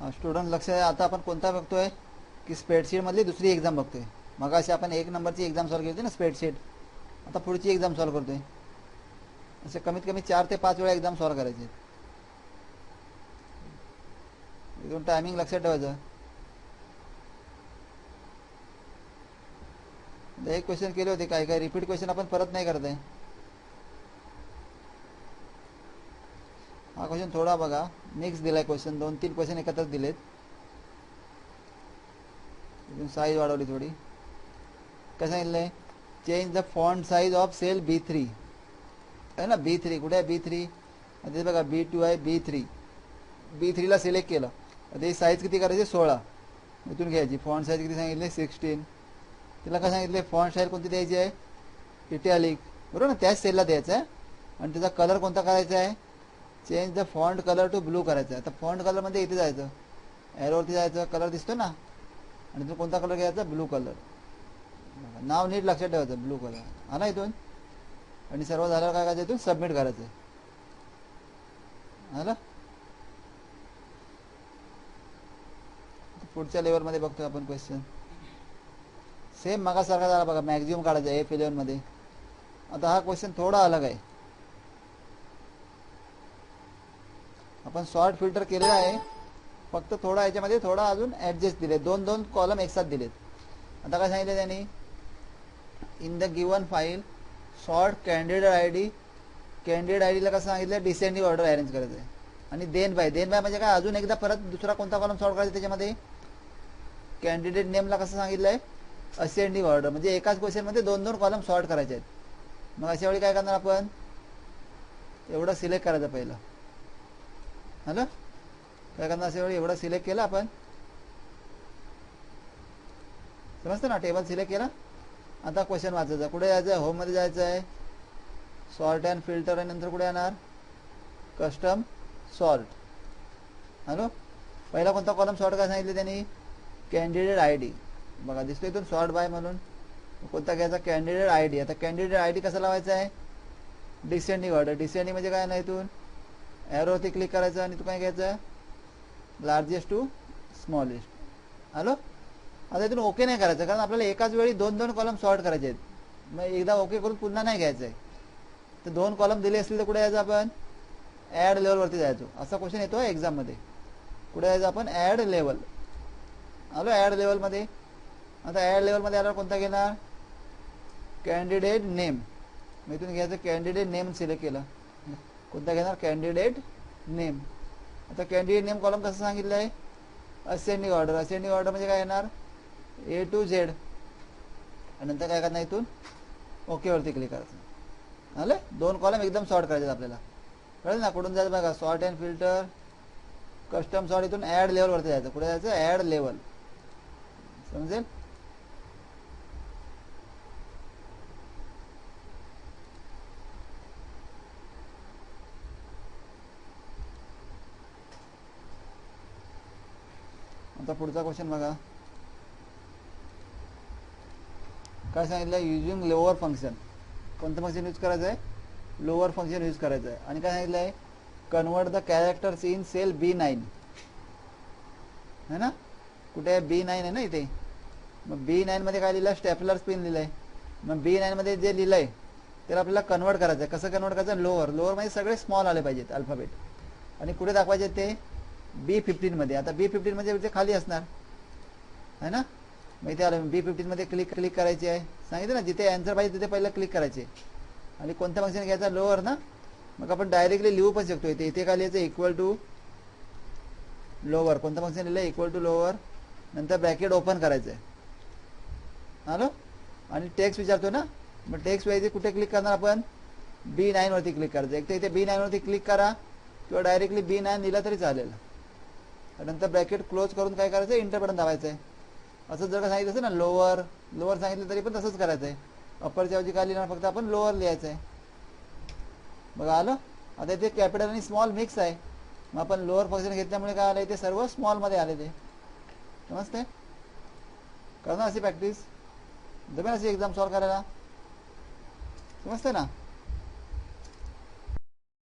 Student लक्ष आता आपण कोणता बघतोय? की स्प्रेडशीटमधली दुसरी एक्झाम बघतोय. मग अशी आपण एक नंबरची एक्झाम सॉल्व केली होती ना स्प्रेडशीट आता पुढची एक्झाम सॉल्व करतोय. असे कमीत कमी चार ते पाच वेळा एक्झाम सॉल्व करायचे. इथून टायमिंग लक्षात ठेवायचं. एक क्वेश्चन केले होते काय काय रिपीट क्वेश्चन आपण परत नाही करत आहे. हा क्वेश्चन थोडा बघा. मिक्स दिलाय क्वेश्चन दोन तीन क्वेश्चन एकत्रच दिलेत. साईज वाढवली थोडी. काय सांगितलंय? Change the font size of cell B three आहे ना? बी थ्री कुठे आहे बी थ्री ते बघा बी टू आहे बी थ्री बी थ्रीला सिलेक्ट केलं. ते साईज किती करायची? सोळा. इथून घ्यायची. फॉन्ट साईज किती सांगितले? सिक्स्टीन तिला काय सांगितले? फॉन्ट साईज कोणती द्यायची आहे? इटॅलिक बरोबर ना? त्याच सेलला द्यायचं आहे. आणि त्याचा कलर कोणता करायचा आहे? Change the font colour to blue करायचा. आहे आता फॉन्ट कलरमध्ये इथे जायचं. एरोवरती जायचं कलर दिसतो ना? आणि तो कोणता कलर घ्यायचा? Blue colour. नाव नीट लक्षात ठेवायचं ब्लू कलर. हा ना इथून? आणि सर्व झाल्यावर काय करायचं इथून? सबमिट करायचं. झालं पुढच्या लेवलमध्ये बघतो आपण क्वेश्चन सेम मागासारखा झाला बघा मॅक्झिमम काढायचा एफ इलेव्हनमध्ये. आता हा क्वेश्चन थोडा अलग आहे. आपण सॉर्ट फिल्टर केलेला आहे. फक्त थोडा याच्यामध्ये थोडा अजून ऍडजस्ट दिले दोन दोन कॉलम एक साथ दिलेत. आता काय सांगितलं त्यांनी? In the given file sort candidate I D candidate I डीला कसं सांगितलं? डिसेंडिंग ऑर्डर अरेंज करायचं आहे. आणि देन बाय देन बाय म्हणजे काय? अजून एकदा परत दुसरा कोणता कॉलम सॉर्ट करायचा त्याच्यामध्ये? कॅन्डिडेट नेमला कसं सांगितलं आहे असेंडिंग ऑर्डर म्हणजे एकाच क्वेश्चनमध्ये दोन दोन कॉलम सॉर्ट करायचे आहेत. मग अशा वेळी काय करणार आपण? एवढं सिलेक्ट करायचं पहिलं. हॅलो काय करणार अशा वेळी एवढं सिलेक्ट केलं आपण? समजतं ना? टेबल सिलेक्ट केला? आता क्वेश्चन वाचायचा. कुठे जायचं आहे? होममध्ये जायचं आहे? सॉर्ट अँड फिल्टर आणि नंतर कुठे येणार? कस्टम सॉर्ट हॅलो पहिला कोणता कॉलम सॉर्ट काय सांगितले त्यांनी? कॅन्डिडेट आय डी बघा दिसतो इथून सॉर्ट बाय म्हणून. कोणता घ्यायचा? कॅन्डिडेट आय डी आता कॅन्डिडेट आय डी कसा लावायचा आहे? डिसेंडिंग ऑर्डर डिसेंडिंग म्हणजे काय ना इथून? ॲरोवरती क्लिक करायचं आणि तू काय घ्यायचं लार्जेस्ट टू स्मॉलेस्ट हॅलो आता इथून ओके नाही करायचं कारण आपल्याला एकाच वेळी दोन दोन कॉलम सॉर्ट करायचे आहेत. मग एकदा ओके करून पुन्हा नाही घ्यायचं आहे तर दोन कॉलम दिले असतील तर कुठे यायचं आपण? ॲड लेवलवरती जायचो. असा क्वेश्चन येतो एक्झाममध्ये कुठे जायचं आपण? ॲड लेवल आलो ॲड लेवलमध्ये आता ॲड लेवलमध्ये आल्यावर कोणता घेणार? कॅन्डिडेट नेम मी इथून घ्यायचं कॅन्डिडेट नेम सिलेक्ट केलं. कोणता घेणार? कॅन्डिडेट नेम आता कॅन्डिडेट नेम कॉलम कसं सांगितलं आहे? असेंडिंग ऑर्डर असेंडिंग ऑर्डर म्हणजे काय येणार? ए टू झेड आणि नंतर काय करणार इथून? ओकेवरती क्लिक करायचं. आलं? दोन कॉलम एकदम सॉर्ट करायचे आपल्याला. कळलं ना? कुठून जायचं बघा? Sort and filter custom sort इथून ॲड लेवलवरती जायचं. कुठे जायचं? ॲड लेवल समजेल? आता पुढचा क्वेश्चन बघा. काय सांगितलं? युजिंग लोअर फंक्शन कोणतं फंक्शन यूज करायचं आहे लोअर फंक्शन यूज करायचं आहे आणि काय सांगितलं आहे convert the characters in cell B nine है ना? कुठे आहे? बी नाईन आहे ना इथे. मग बी नाईनमध्ये काय लिहिलं स्टेपलर स्पिन लिहिलं आहे मग बी नाईनमध्ये जे लिहिलं आहे त्याला आपल्याला कन्वर्ट करायचं आहे कसं कन्वर्ट करायचं लोअर लोअरमध्ये सगळे स्मॉल आले पाहिजेत अल्फाबेट आणि कुठे दाखवायचे ते? बी फिफ्टीनमध्ये आता बी फिफ्टीन म्हणजे इथे खाली असणार. है ना? मग इथे आलं बी फिफ्टीनमध्ये क्लिक क्लिक करायची आहे. सांगितलं ना जिथे अँसर पाहिजे तिथे पहिलं क्लिक करायचे. आणि कोणत्या फंक्शन घ्यायचं? लोअर ना? मग आपण डायरेक्टली लिहू पण शकतो. इथे इथे खाली यायचं इक्वल टू लोअर कोणतं फंक्शन लिहिलं? इक्वल टू लोअर नंतर ब्रॅकेट ओपन करायचं आहे. हॅलो आणि टेक्स्ट विचारतो ना? मग टेक्स्ट वाईज कुठे क्लिक करणार आपण? बी नाईनवरती क्लिक करायचं. एक तर इथे बी नाईनवरती क्लिक करा. किंवा डायरेक्टली बी नाईन लिहिलं तरी चालेल. नंतर ब्रॅकेट क्लोज करून काय करायचं इंटर बटन दाबायचं आहे असं जर का सांगितलं असेल ना लोअर लोअर सांगितलं तरी पण तसंच करायचं आहे अप्परच्या ऐवजी काय लिहिणार फक्त आपण लोअर लिहायचं आहे बघा आलं? आता इथे कॅपिटल आणि स्मॉल मिक्स आहे. मग आपण लोअर फंक्शन घेतल्यामुळे काय आलं ते सर्व स्मॉलमध्ये आले ते समजते करणार अशी प्रॅक्टिस जमेल अशी एक्झाम सॉल्व करायला? समजते ना?